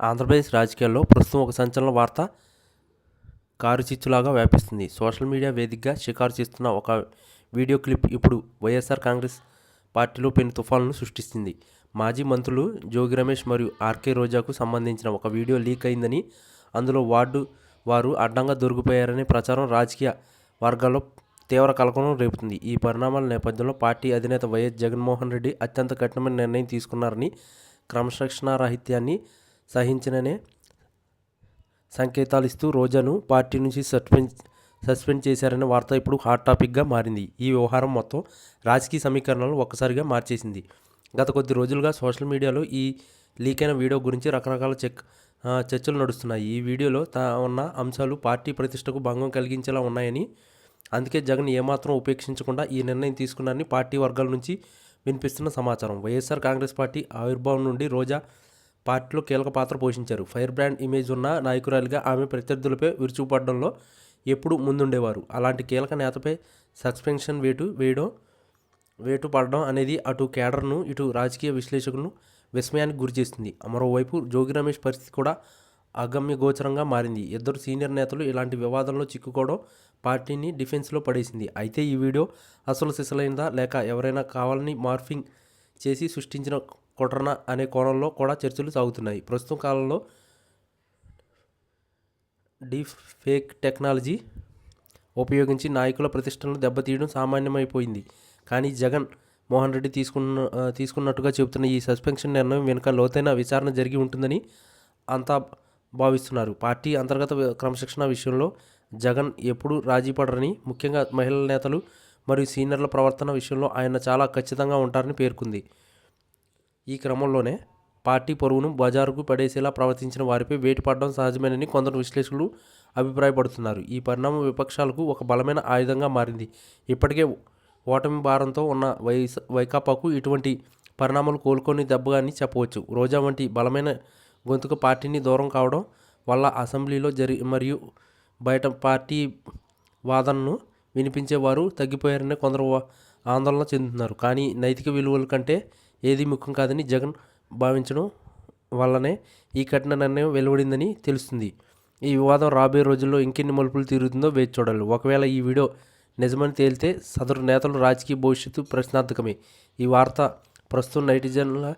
ఆంధ్రప్రదేశ్ రాజకీయాల్లో ప్రస్తుతం ఒక సంచలన వార్త కారు చిచ్చులాగా వ్యాపిస్తుంది. సోషల్ మీడియా వేదికగా షికారు చేస్తున్న ఒక వీడియో క్లిప్ ఇప్పుడు వైఎస్ఆర్ కాంగ్రెస్ పార్టీలో పెను తుఫాన్లను సృష్టిస్తుంది. మాజీ మంత్రులు జోగి రమేష్ మరియు ఆర్కే రోజాకు సంబంధించిన ఒక వీడియో లీక్ అయిందని అందులో వార్డు వారు అడ్డంగా దొరికిపోయారనే ప్రచారం రాజకీయ వర్గాల్లో తీవ్ర కలకలం రేపుతుంది. ఈ పరిణామాల నేపథ్యంలో పార్టీ అధినేత వైఎస్ జగన్మోహన్ రెడ్డి అత్యంత కఠినమైన నిర్ణయం తీసుకున్నారని క్రమశిక్షణారాహిత్యాన్ని సహించననే సంకేతాలు ఇస్తూ రోజాను పార్టీ నుంచి సస్పెండ్ సస్పెండ్ చేశారనే వార్త ఇప్పుడు హాట్ టాపిక్గా మారింది. ఈ వ్యవహారం మొత్తం రాజకీయ సమీకరణలను ఒక్కసారిగా మార్చేసింది. గత కొద్ది రోజులుగా సోషల్ మీడియాలో ఈ లీక్ అయిన వీడియో గురించి రకరకాల చెక్ చర్చలు నడుస్తున్నాయి. ఈ వీడియోలో తా ఉన్న అంశాలు పార్టీ ప్రతిష్టకు భంగం కలిగించేలా ఉన్నాయని అందుకే జగన్ ఏమాత్రం ఉపేక్షించకుండా ఈ నిర్ణయం తీసుకున్నారని పార్టీ వర్గాల నుంచి వినిపిస్తున్న సమాచారం. వైఎస్ఆర్ కాంగ్రెస్ పార్టీ ఆవిర్భావం నుండి రోజా పార్టీలో కీలక పాత్ర పోషించారు. ఫైర్ బ్రాండ్ ఇమేజ్ ఉన్న నాయకురాలిగా ఆమె ప్రత్యర్థులపై విరుచుకుపడడంలో ఎప్పుడూ ముందుండేవారు. అలాంటి కీలక నేతపై సస్పెన్షన్ వేటు వేయడం వేటు పడడం అనేది అటు కేడర్ను ఇటు రాజకీయ విశ్లేషకులను విస్మయానికి గురిచేస్తుంది మరోవైపు జోగి రమేష్ పరిస్థితి కూడా అగమ్య గోచరంగా మారింది. ఇద్దరు సీనియర్ నేతలు ఇలాంటి వివాదంలో చిక్కుకోవడం పార్టీని డిఫెన్స్లో పడేసింది. అయితే ఈ వీడియో అసలు సిసలైందా లేక ఎవరైనా కావాలని మార్ఫింగ్ చేసి సృష్టించిన కుట్రన అనే కోణంలో కూడా చర్చలు సాగుతున్నాయి. ప్రస్తుతం కాలంలో డీప్ ఫేక్ టెక్నాలజీ ఉపయోగించి నాయకుల ప్రతిష్టలను దెబ్బతీయడం సామాన్యమైపోయింది. కానీ జగన్ మోహన్ రెడ్డి తీసుకున్న తీసుకున్నట్టుగా చెబుతున్న ఈ సస్పెన్షన్ నిర్ణయం వెనుక లోతైన విచారణ జరిగి ఉంటుందని అంతా భావిస్తున్నారు. పార్టీ అంతర్గత క్రమశిక్షణ విషయంలో జగన్ ఎప్పుడూ రాజీ పడరని ముఖ్యంగా మహిళల నేతలు మరియు సీనియర్ల ప్రవర్తన విషయంలో ఆయన చాలా ఖచ్చితంగా ఉంటారని పేర్కొంది. ఈ క్రమంలోనే పార్టీ పొరుగును బజారుకు పడేసేలా ప్రవర్తించిన వారిపై వేటు పడడం సహజమేనని కొందరు విశ్లేషకులు అభిప్రాయపడుతున్నారు. ఈ పరిణామం విపక్షాలకు ఒక బలమైన ఆయుధంగా మారింది. ఇప్పటికే ఓటమి భారంతో ఉన్న వైస వైకాపాకు ఇటువంటి పరిణామాలు కోలుకొని దెబ్బగాని చెప్పవచ్చు. రోజా వంటి బలమైన గొంతుక పార్టీని దూరం కావడం వల్ల అసెంబ్లీలో జరి మరియు బయట పార్టీ వాదనను వినిపించేవారు తగ్గిపోయారని కొందరు వా- ఆందోళన చెందుతున్నారు. కానీ నైతిక విలువల కంటే ఏది ముఖ్యం కాదని జగన్ భావించడం వల్లనే ఈ కఠిన నిర్ణయం వెలువడిందని తెలుస్తుంది. ఈ వివాదం రాబోయే రోజుల్లో ఇంకెన్ని మలుపులు తిరుగుతుందో వేచి చూడాలి. ఒకవేళ ఈ వీడియో నిజమని తేలితే సదరు నేతలు రాజకీయ భవిష్యత్తు ప్రశ్నార్థకమే. ఈ వార్త ప్రస్తుతం నైటిజన్ల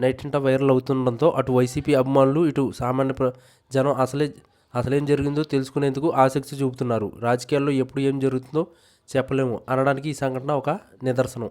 నైటింట వైరల్ అవుతుండడంతో అటు వైసీపీ అభిమానులు ఇటు సామాన్య ప్ర జనం అసలే అసలేం జరిగిందో తెలుసుకునేందుకు ఆసక్తి చూపుతున్నారు. రాజకీయాల్లో ఎప్పుడు ఏం జరుగుతుందో చెప్పలేము. అనడానికి ఈ సంఘటన ఒక నిదర్శనం.